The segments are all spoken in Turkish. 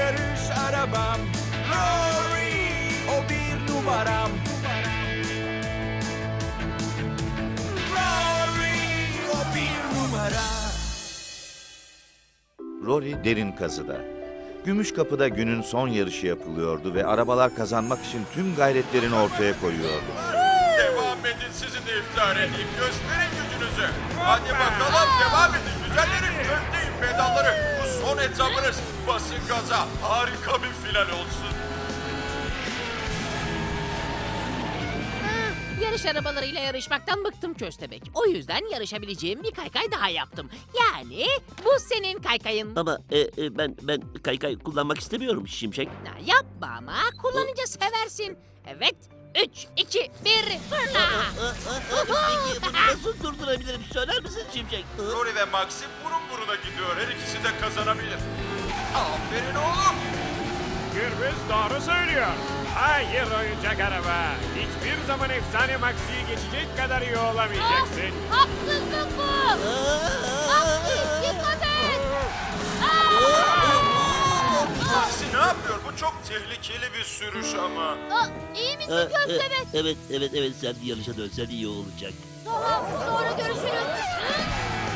yarış arabam. Rory o bir numaram. Rory o bir numara. Rory derin kazıda. Gümüş Kapı'da günün son yarışı yapılıyordu ve arabalar kazanmak için tüm gayretlerini ortaya koyuyordu. Devam edin sizin de iftihar edeyim. Gösterin gücünüzü. Hadi bakalım devam edin. Güzellerin öndeyin pedalları. Bu son etapınız. Basın gaza. Harika bir final olsun. Yarış arabalarıyla yarışmaktan bıktım köstebek. O yüzden yarışabileceğim bir kaykay daha yaptım. Yani bu senin kaykayın. Ama e, e, ben ben kaykay kullanmak istemiyorum Şimşek. Ya yapma ama kullanınca seversin. Evet. Üç, iki, bir, fırla. Peki bunu nasıl durdurabilirim söyler misin Şimşek? Rory ve Maxi burun buruna gidiyor. Her ikisi de kazanabilir. Aferin oğlum. Gürbüz doğru söylüyor. Hayır oyuncak araba. Hiçbir zaman efsane Maxi'yi geçecek kadar iyi olamayacaksın. Haksızlık bu. Maxi dikkat et. Maxi ne yapıyor? Bu çok tehlikeli bir sürüş ama. Aa, iyi misin E, e, köstebek? evet evet evet sen yarışa dönsen iyi olacak. Tamam sonra görüşürüz.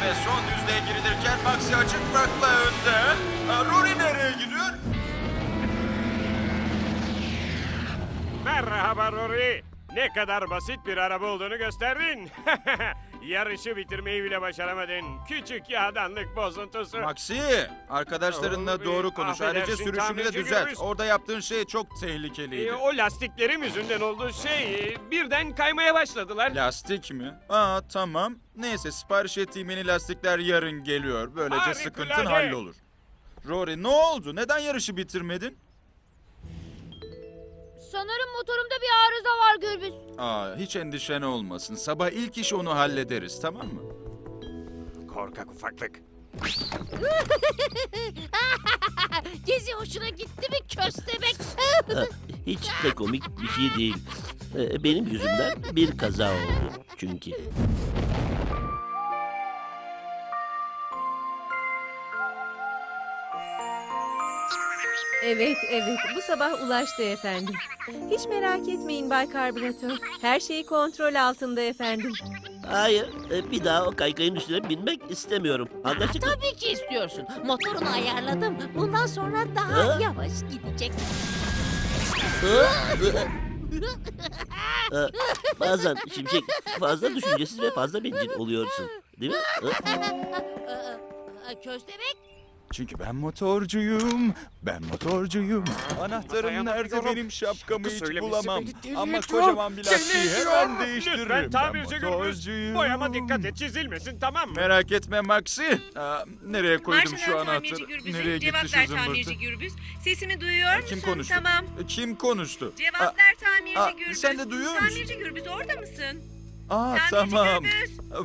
Ve son düzlüğe girilirken Maxi açık farkla önde. Ha, Rory nereye gidiyor? Merhaba Rory. Ne kadar basit bir araba olduğunu gösterdin. Yarışı bitirmeyi bile başaramadın. Küçük yağdanlık bozuntusu. Maxi, arkadaşlarınla Oğlum, doğru konuş. Ayrıca affedersin, sürüşünü de tamirci düzelt. Gürbüz. Orada yaptığın şey çok tehlikeliydi. Ee, o lastiklerim yüzünden oldu şey e, birden kaymaya başladılar. Lastik mi? Aa tamam. Neyse sipariş ettiğim yeni lastikler yarın geliyor. Böylece Harikulade. sıkıntın hallolur. Rory ne oldu? Neden yarışı bitirmedin? Sanırım motorumda bir arıza var Gürbüz. Aa hiç endişen olmasın. Sabah ilk iş onu hallederiz tamam mı? Korkak ufaklık. Gezi hoşuna gitti mi köstebek? Ha, hiç de komik bir şey değil. E, benim yüzümden bir kaza oldu çünkü. Evet, evet. Bu sabah ulaştı efendim. Hiç merak etmeyin Bay Karbüratör. Her şey kontrol altında efendim. Hayır e, bir daha o kaykayın üstüne binmek istemiyorum. Anlaştık mı? Tabii ki istiyorsun. Motorunu ayarladım. Bundan sonra daha Ha? yavaş gidecek. E, bazen Şimşek fazla düşüncesiz ve fazla bencil oluyorsun. Değil mi? Aa, Köstebek? Çünkü ben motorcuyum. Ben motorcuyum. Anahtarım nerede benim şapkamı hiç bulamam. Ama kocaman bir lastiği hemen değiştiririm. Lütfen tamirci ben Gürbüz. motorcuyum. Boyama dikkat et çizilmesin tamam mı? Merak etme Maxi. Aa, nereye koydum şu Marşadan tamirci anahtarı? Gürbüz'e Nereye gitti cevap şu ver zımbırtı? tamirci Gürbüz. Sesimi duyuyor musun? Kim konuştu? Tamam. Kim konuştu? Cevap Aa, ver tamirci aa, Gürbüz. sen de duyuyor musun? Tamirci Gürbüz orada mısın? Aa Tamirci tamam.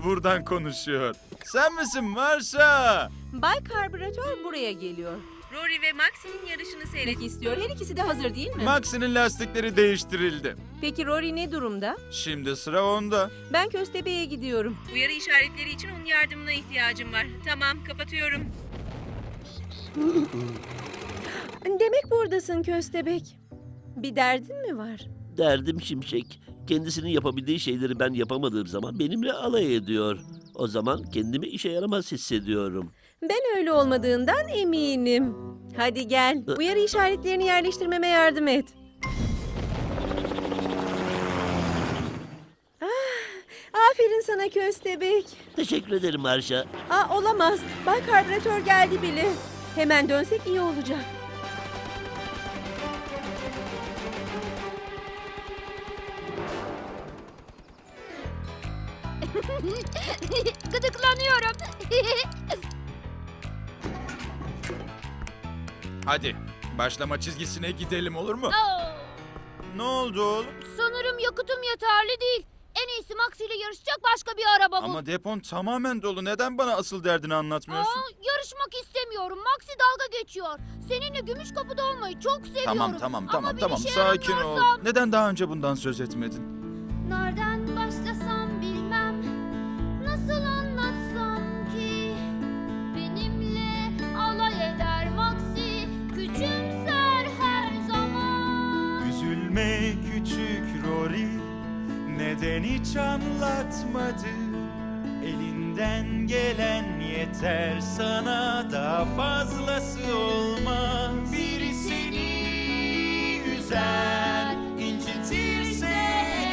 Buradan konuşuyor. Sen misin Marşa? Bay Karbüratör buraya geliyor. Rory ve Maxi'nin yarışını Peki seyret. istiyor. Her ikisi de hazır değil mi? Maxi'nin lastikleri değiştirildi. Peki Rory ne durumda? Şimdi sıra onda. Ben köstebeğe gidiyorum. Uyarı işaretleri için onun yardımına ihtiyacım var. Tamam kapatıyorum. Demek buradasın köstebek. Bir derdin mi var? derdim Şimşek. Kendisinin yapabildiği şeyleri ben yapamadığım zaman benimle alay ediyor. O zaman kendimi işe yaramaz hissediyorum. Ben öyle olmadığından eminim. Hadi gel. Uyarı işaretlerini yerleştirmeme yardım et. Ah, aferin sana köstebek. Teşekkür ederim Marşa. Aa, olamaz. Bay Karbüratör geldi bile. Hemen dönsek iyi olacak. Gıdıklanıyorum. Hadi Başlama çizgisine gidelim olur mu? Aa, Ne oldu oğlum? sanırım yakıtım yeterli değil. En iyisi Maxi ile yarışacak başka bir araba bul. Ama depon tamamen dolu. Neden bana asıl derdini anlatmıyorsun? Aa, yarışmak istemiyorum. Maxi dalga geçiyor. Seninle gümüş kapıda olmayı çok seviyorum. Tamam tamam Ama tamam bir tamam işe sakin ol. Neden daha önce bundan söz etmedin? Nereden başlasam Neden hiç anlatmadı Elinden gelen yeter sana Daha fazlası olmaz. Biri seni üzer incitirse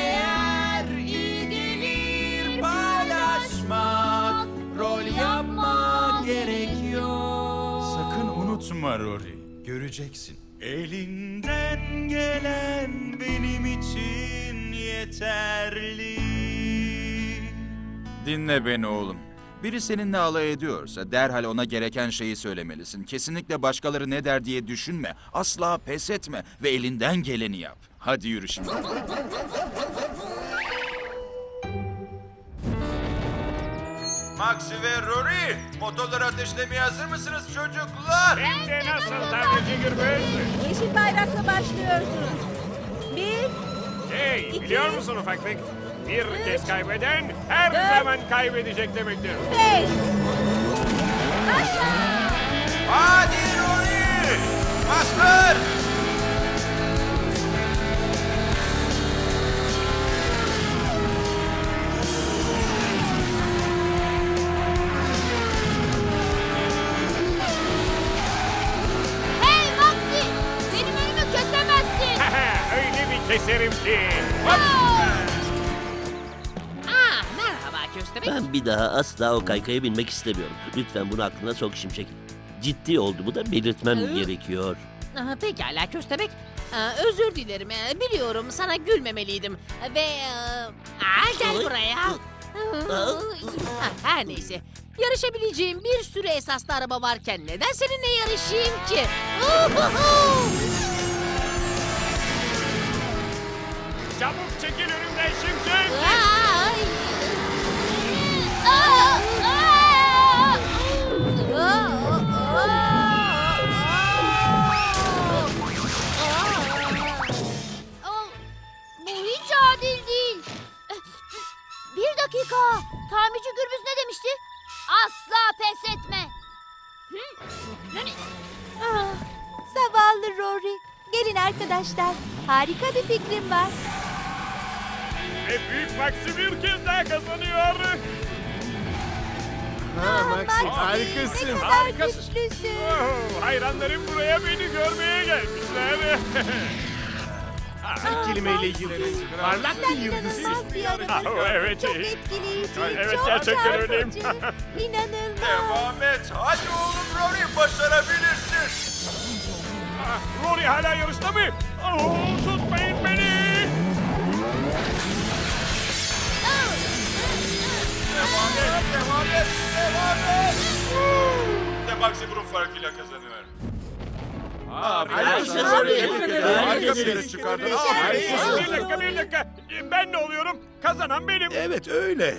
eğer iyi gelir paylaşmak Rol yapmak gerekiyor. Sakın unutma Rory Göreceksin. Elinden gelen benim için yeterli Dinle beni oğlum. Biri seninle alay ediyorsa derhal ona gereken şeyi söylemelisin. Kesinlikle başkaları ne der diye düşünme. Asla pes etme ve elinden geleni yap. Hadi yürü şimdi. Maxi ve Rory, motorları ateşlemeye hazır mısınız çocuklar? Hem de nasıl tamirci Gürbüz? Yeşil bayrakla başlıyorsunuz. Bir, Hey, İki. biliyor musun ufaklık? Bir kez kaybeden her Dört. zaman kaybedecek demektir. beş. Hadi Rory! Bastır! Keserim ki. Merhaba köstebek. Ben bir daha asla o kaykaya binmek istemiyorum. Lütfen bunu aklına sok Şimşek. Ciddi olduğumu da belirtmem Hı? gerekiyor. Aa, pekala köstebek. Özür dilerim. Ee, biliyorum sana gülmemeliydim. Ve... e, Aa, gel buraya. Her neyse. Yarışabileceğim bir sürü esaslı araba varken neden seninle yarışayım ki? Uhuhu! Çabuk çekil önümden Şimşek. Ay! Aa! Aa! Aa, Bu hiç adil değil. Bir dakika. Tamirci Gürbüz ne demişti? Asla pes etme. Hı? Yani Ah, zavallı Rory. Gelin arkadaşlar. Harika bir fikrim var. Ve büyük Maxi bir kez daha kazanıyor. Maxi, harikasın, Ne kadar harikasın. güçlüsün. Oh, hayranlarım buraya beni görmeye gelmişler. Ah, kelimeyle yıldız. Parlak Sen inanılmaz bir adamsın. Oh, evet. Çok etkileyici, Ay, evet, çok gerçekten öyleyim. İnanılmaz. Devam et. Hadi oğlum Rory başarabilirsin. Ah, Rory hala yarışta mı? Oh, tutmayın beni. Devam et, devam et. Ve Maxi burun farkıyla kazanıyor. Harika. Harika bir. Aferin. Bir dakika, bir dakika. Ben ne oluyorum? Kazanan benim. Evet öyle.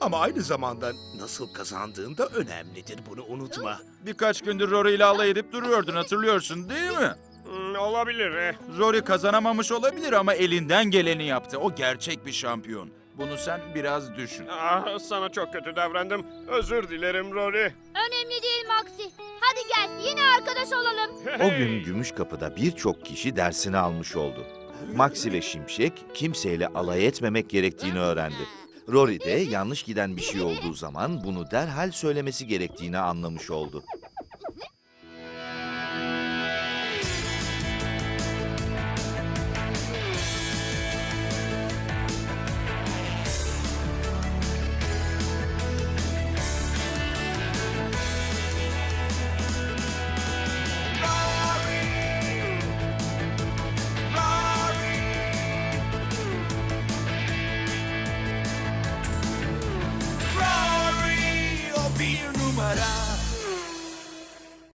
Ama aynı zamanda nasıl kazandığın da önemlidir bunu unutma. Birkaç gündür Rory ile alay edip duruyordun hatırlıyorsun değil mi? Hmm, olabilir. eh. Rory kazanamamış olabilir ama elinden geleni yaptı. O gerçek bir şampiyon. Bunu sen biraz düşün. Ah, sana çok kötü davrandım. Özür dilerim Rory. önemli değil Maxi. Hadi gel yine arkadaş olalım. O gün Gümüş Kapı'da birçok kişi dersini almış oldu. Maxi ve Şimşek kimseyle alay etmemek gerektiğini öğrendi. Rory de yanlış giden bir şey olduğu zaman bunu derhal söylemesi gerektiğini anlamış oldu.